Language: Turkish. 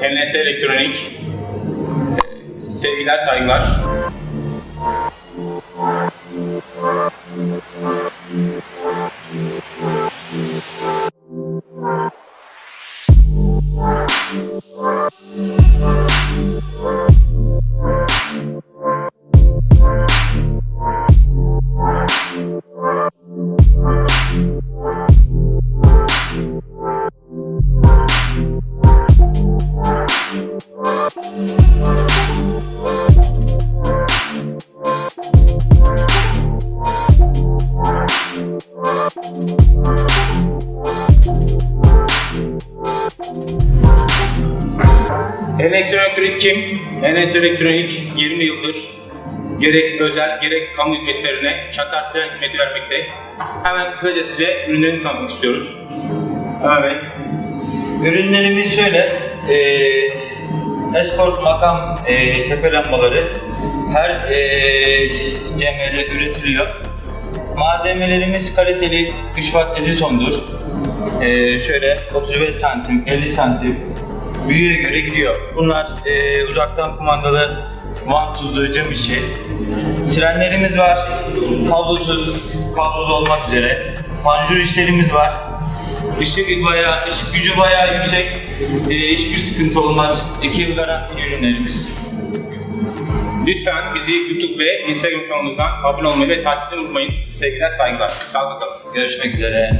NS Elektronik. Ee, Sevgiler, saygılar. NS Elektronik kim? NS Elektronik 20 yıldır gerek özel gerek kamu hizmetlerine şartlar size hizmeti vermekte. Hemen kısaca size ürünlerini tanıtmak istiyoruz. Evet. Ürünlerimiz şöyle, e, Escort makam e, tepe lambaları her e, cemrede üretiliyor. Malzemelerimiz kaliteli 3 watt Edison'dur. E, şöyle 35 santim, 50 santim büyüye göre gidiyor. Bunlar e, uzaktan kumandalı vantuzlu cam işi. Sirenlerimiz var, kablosuz, kablolu olmak üzere. Panjur işlerimiz var. Işık bayağı, ışık gücü bayağı yüksek. Ee, hiçbir sıkıntı olmaz. 2 yıl garantili ürünlerimiz. Lütfen bizi YouTube ve Instagram kanalımızdan abone olmayı ve takip etmeyi unutmayın. Sevgiler, saygılar. Sağlıkla kalın. Görüşmek üzere.